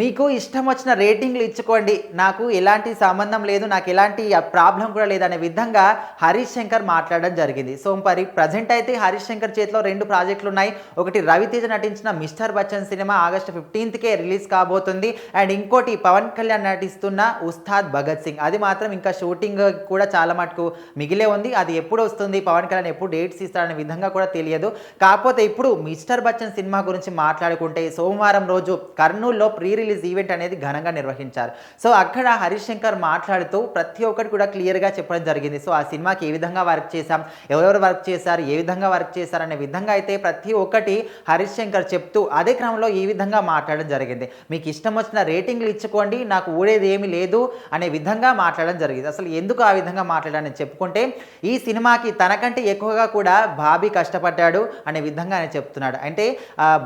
మీకు ఇష్టం వచ్చిన రేటింగ్లు ఇచ్చుకోండి. నాకు ఎలాంటి సంబంధం లేదు నాకు ఎలాంటి ప్రాబ్లం కూడా లేదనే విధంగా హరీష్ శంకర్ మాట్లాడడం జరిగింది. సో మరి ప్రజెంట్ అయితే హరీష్ శంకర్ చేతిలో రెండు ప్రాజెక్టులు ఉన్నాయి. ఒకటి రవితేజ నటించిన మిస్టర్ బచ్చన్ సినిమా ఆగస్టు ఫిఫ్టీన్త్కే రిలీజ్ కాబోతుంది. అండ్ ఇంకోటి పవన్ కళ్యాణ్ నటిస్తున్న ఉస్తాద్ భగత్ సింగ్. అది మాత్రం ఇంకా షూటింగ్ కూడా చాలా మటుకు మిగిలే ఉంది. అది ఎప్పుడు వస్తుంది పవన్ కళ్యాణ్ ఎప్పుడు డేట్స్ ఇస్తారనే విధంగా కూడా తెలియదు. కాకపోతే ఇప్పుడు మిస్టర్ బచ్చన్ సినిమా గురించి మాట్లాడుకుంటే సోమవారం రోజు కర్నూలులో ప్రీ రిలీజ్ ఈవెంట్ అనేది ఘనంగా నిర్వహించారు. సో అక్కడ హరీష్ శంకర్ మాట్లాడుతూ ప్రతి ఒక్కటి కూడా క్లియర్గా చెప్పడం జరిగింది. సో ఆ సినిమాకి ఏ విధంగా వర్క్ చేశాం ఎవరెవరు వర్క్ చేశారు ఏ విధంగా వర్క్ చేశారు అనే విధంగా అయితే ప్రతి ఒక్కటి హరీష్ శంకర్ చెప్తూ అదే క్రమంలో ఈ విధంగా మాట్లాడడం జరిగింది. మీకు ఇష్టం వచ్చిన రేటింగ్లు ఇచ్చుకోండి నాకు ఊడేది ఏమీ లేదు అనే విధంగా మాట్లాడడం జరిగింది. అసలు ఎందుకు ఆ విధంగా మాట్లాడాలని చెప్పుకుంటే ఈ సినిమాకి తనకంటే ఎక్కువగా కూడా బాబీ కష్టపడ్డాడు అనే విధంగా ఆయన చెప్తున్నాడు. అంటే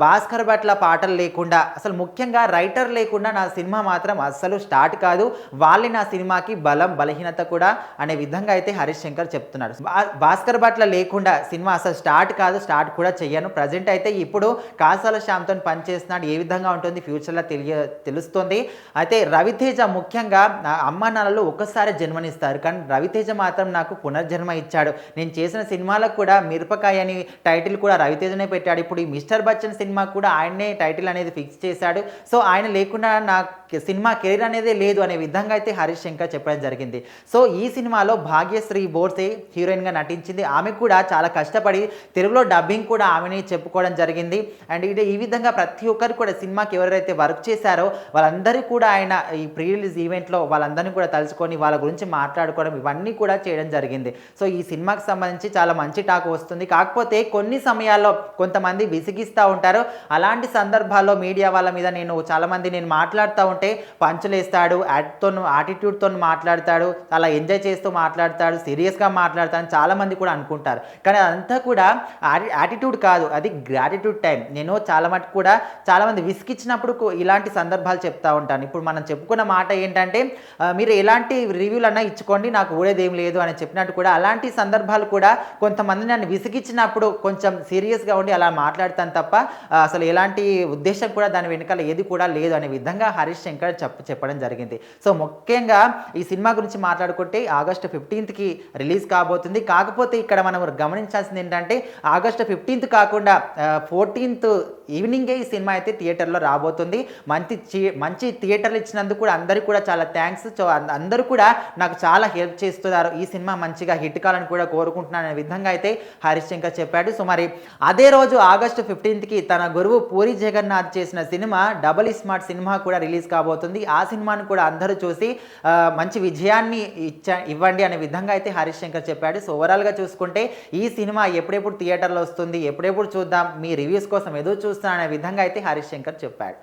భాస్కర్ భట్ల పాటలు లేకుండా అసలు ముఖ్యంగా రైటర్ లేకుండా నా సినిమా మాత్రం అస్సలు స్టార్ట్ కాదు. వాళ్ళే నా సినిమాకి బలం బలహీనత కూడా అనే విధంగా అయితే హరీష్ శంకర్ చెప్తున్నాడు భాస్కర్ భట్ల లేకుండా సినిమా అసలు స్టార్ట్ కాదు స్టార్ట్ కూడా చెయ్యను. ప్రజెంట్ అయితే ఇప్పుడు కాసాల శ్యామ్తో పనిచేస్తున్నాడు. ఏ విధంగా ఉంటుంది ఫ్యూచర్లో తెలియ తెలుస్తుంది. అయితే రవితేజ ముఖ్యంగా అమ్మ నాన్నలు ఒక్కసారి జన్మనిస్తారు. కానీ రవితేజ మాత్రం నాకు పునర్జన్మ ఇచ్చాడు. నేను చేసిన సినిమాలకు కూడా మిరపకాయ అని టైటిల్ కూడా రవితేజనే పెట్టాడు. ఇప్పుడు ఈ మిస్టర్ బచ్చన్ సినిమా కూడా ఆయనే టైటిల్ అనేది ఫిక్స్ చేశాడు. సో ఆయన లేకుండా నా సినిమా కెరీర్ అనేది లేదు అనే విధంగా అయితే హరీష్ శంకర్ చెప్పడం జరిగింది. సో ఈ సినిమాలో భాగ్యశ్రీ బోర్సే హీరోయిన్గా నటించింది. ఆమె కూడా చాలా కష్టపడి తెలుగులో డబ్బింగ్ కూడా ఆమెని చెప్పుకోవడం జరిగింది. అండ్ ఇది ఈ విధంగా ప్రతి ఒక్కరు కూడా సినిమాకి ఎవరైతే వర్క్ చేశారో వాళ్ళందరూ కూడా ఆయన ఈ ప్రీ రిలీజ్ ఈవెంట్లో వాళ్ళందరినీ కూడా తలుచుకొని వాళ్ళ గురించి మాట్లాడుకోవడం ఇవన్నీ కూడా చేయడం జరిగింది. సో ఈ సినిమాకి సంబంధించి చాలా మంచి టాక్ వస్తుంది. కాకపోతే కొన్ని సమయాల్లో కొంతమంది విసిగిస్తూ ఉంటారు. అలాంటి సందర్భాల్లో మీడియా వాళ్ళ మీద నేను చాలామంది నేను మాట్లాడుతూ ఉంటే పంచులేస్తాడు యాడ్తో యాటిట్యూడ్తో మాట్లాడతాడు అలా ఎంజాయ్ చేస్తూ మాట్లాడతాడు సీరియస్గా మాట్లాడతాడు చాలామంది కూడా అనుకుంటారు. కానీ అదంతా కూడా యాటిట్యూడ్ కాదు అది గ్రాటిట్యూడ్ టైం. నేను చాలా మటుకు కూడా చాలామంది విసిగిచ్చినప్పుడు ఇలాంటి సందర్భాలు చెప్తా ఉంటాను. ఇప్పుడు మనం చెప్పుకున్న మాట ఏంటంటే మీరు ఎలాంటి రివ్యూలు అన్నా ఇచ్చుకోండి నాకు ఊడేదేం లేదు అని చెప్పినట్టు కూడా అలాంటి సందర్భాలు కూడా కొంతమంది నన్ను విసిగిచ్చినప్పుడు కొంచెం సీరియస్గా ఉండి అలా మాట్లాడతాను తప్ప అసలు ఎలాంటి ఉద్దేశం కూడా దాని వెనకాల ఏది కూడా లేదు. అనే విధంగా హరీష్ శంకర్ చెప్ప చెప్పడం జరిగింది. సో ముఖ్యంగా ఈ సినిమా గురించి మాట్లాడుకుంటే ఆగస్టు ఫిఫ్టీన్త్కి రిలీజ్ కాబోతుంది. కాకపోతే ఇక్కడ మనం గమనించాల్సింది ఏంటంటే ఆగస్టు ఫిఫ్టీన్త్ కాకుండా ఫోర్టీన్త్ ఈవినింగే ఈ సినిమా అయితే థియేటర్లో రాబోతుంది. మంచి మంచి థియేటర్లు ఇచ్చినందుకు కూడా అందరూ కూడా చాలా థ్యాంక్స్. సో అందరూ కూడా నాకు చాలా హెల్ప్ చేస్తున్నారు. ఈ సినిమా మంచిగా హిట్ కావాలని కూడా కోరుకుంటున్నాను అనే విధంగా అయితే హరీష్ శంకర్ చెప్పాడు. సో మరి అదే రోజు ఆగస్టు ఫిఫ్టీన్త్కి తన గురువు పూరి జగన్నాథ్ చేసిన సినిమా డబల్ స్మార్ట్ సినిమా కూడా రిలీజ్ కాబోతుంది. ఆ సినిమాను కూడా అందరూ చూసి మంచి విజయాన్ని ఇచ్చా ఇవ్వండి అనే విధంగా అయితే హరీష్ శంకర్ చెప్పాడు. సో ఓవరాల్గా చూసుకుంటే ఈ సినిమా ఎప్పుడెప్పుడు థియేటర్లో వస్తుంది ఎప్పుడెప్పుడు చూద్దాం మీ రివ్యూస్ కోసం ఎదురు చూస్తాను అనే విధంగా అయితే హరీష్ శంకర్ చెప్పాడు.